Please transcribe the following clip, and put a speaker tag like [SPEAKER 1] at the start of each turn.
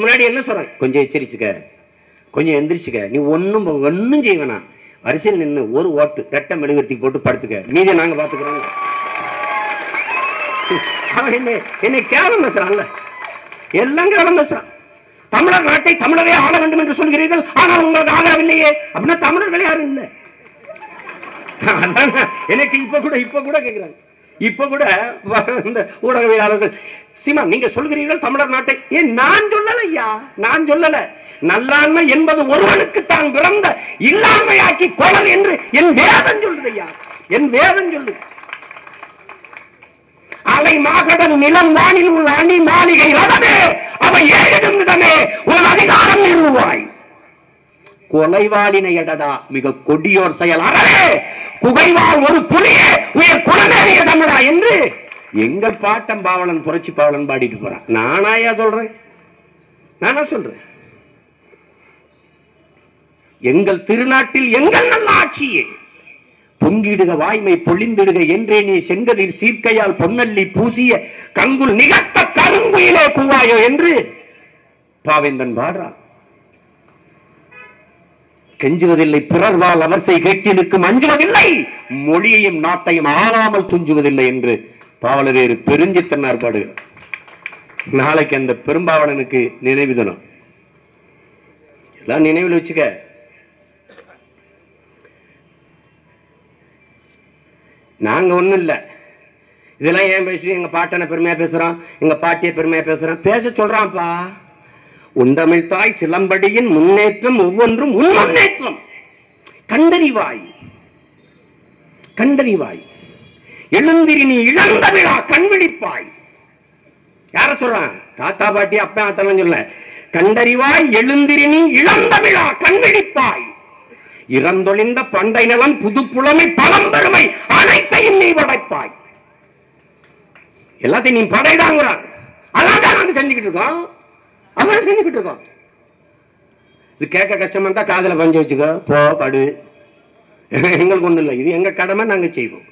[SPEAKER 1] முன்னாடி என்ன சொல்றேன்? கொஞ்சம் எச்சரிச்சுக்க. கொஞ்சம் எந்திரிச்சுக்க. நீ ஒன்றும் ஒன்றும் செய்வேனா வரிசையில் நின்று ஒரு ஓட்டு ரெட்டை மெழுகுவர்த்தி போட்டு படுத்துக்க. மீதியை நாங்க பார்த்துக்கிறோம் அவன் என்ன என்னை கேவலம் பேசுறான்ல. எல்லாம் கேவலம் பேசுறான். தமிழர் நாட்டை தமிழரே ஆள வேண்டும் என்று சொல்கிறீர்கள். ஆனால் உங்களுக்கு ஆகவில்லையே அப்படின்னா தமிழர்கள் யாரும் இல்லை. அதான். எனக்கு இப்ப கூட இப்ப கூட கேட்கிறாங்க இப்ப கூட இந்த ஊடகவியலாளர்கள் சீமா நீங்க சொல்கிறீர்கள் தமிழர் நாட்டை. ஏன் நான் சொல்லல ஐயா? நான் சொல்லல. நல்லாண்மை என்பது ஒருவனுக்கு தான் பிறந்த இல்லாமையாக்கி கொடல் என்று என் வேதம் சொல்லுது ஐயா. என் வேதம் சொல்லுது. அலை மாகடன் நிலம் வானில் உள்ள அணி மாளிகை ரதமே அவை ஏழிடும் விதமே உன் அதிகாரம் நிறுவாய். கொலைவாளினை எடடா மிக கொடியோர் செயல். அறவே குகைவால் ஒரு புலியே உயர் குணமேறிய தமிழா என்று எங்கள் பாட்டம் பாவலன் புரட்சி பாவலன் பாடிட்டு போறான். நானாயா சொல்றேன்? நானா சொல்றேன்? எங்கள் திருநாட்டில் எங்கள் நல்ல ஆட்சியே. பொங்கிடுக வாய்மை பொழிந்திடுக என்றே நீ செங்கதிர் சீர்க்கையால் பொன்னல்லி பூசிய கங்குல் நிகத்த கருங்குயிலே கூவாயோ என்று பாவேந்தன் பாடுறான். கெஞ்சுவதில்லை. பிறர்வால் அவர் செய் கேட்டினுக்கும் அஞ்சுவதில்லை. மொழியையும் நாட்டையும் ஆளாமல் துஞ்சுவதில்லை என்று பாவலரேறு பெருஞ்சித்தன்னார் பாடுகிறார். நாளைக்கு அந்த பெரும்பாவலனுக்கு நினைவு தினம். எல்லாம் நினைவில் வச்சுக்க. நாங்க ஒண்ணும் இல்ல. இதெல்லாம் ஏன் பேசி எங்க பாட்டனை பெருமையா பேசுறோம் எங்க பாட்டியை பெருமையா பேசுறேன். பேச சொல்றான்ப்பா. உண்டமிழ் தாய் சிலம்படியின் முன்னேற்றம் ஒவ்வொன்றும் உன் முன்னேற்றம். கண்டறிவாய். கண்டறிவாய். எழுந்திரி நீ இழந்த விழா கண்விழிப்பாய் யார சொல்றான்? தாத்தா பாட்டி அப்பா அத்தெல்லாம் சொல்ல கண்டறிவாய் எழுந்திரி நீ இழந்த விழா கண்விழிப்பாய் இறந்தொழிந்த பண்டை நலம் புது புலமை பலம் அனைத்தையும் நீ படைப்பாய் எல்லாத்தையும் நீ படைதாங்கிறான் அதான் நாங்க செஞ்சுக்கிட்டு இருக்கோம் அதான் செஞ்சுக்கிட்டு இருக்கோம்? இது கேட்க கஷ்டமா இருந்தா காதில் பஞ்சு வச்சுக்கோ. போ படு. எங்களுக்கு ஒண்ணும் இல்லை. இது எங்க கடமை நாங்க செய்வோம்.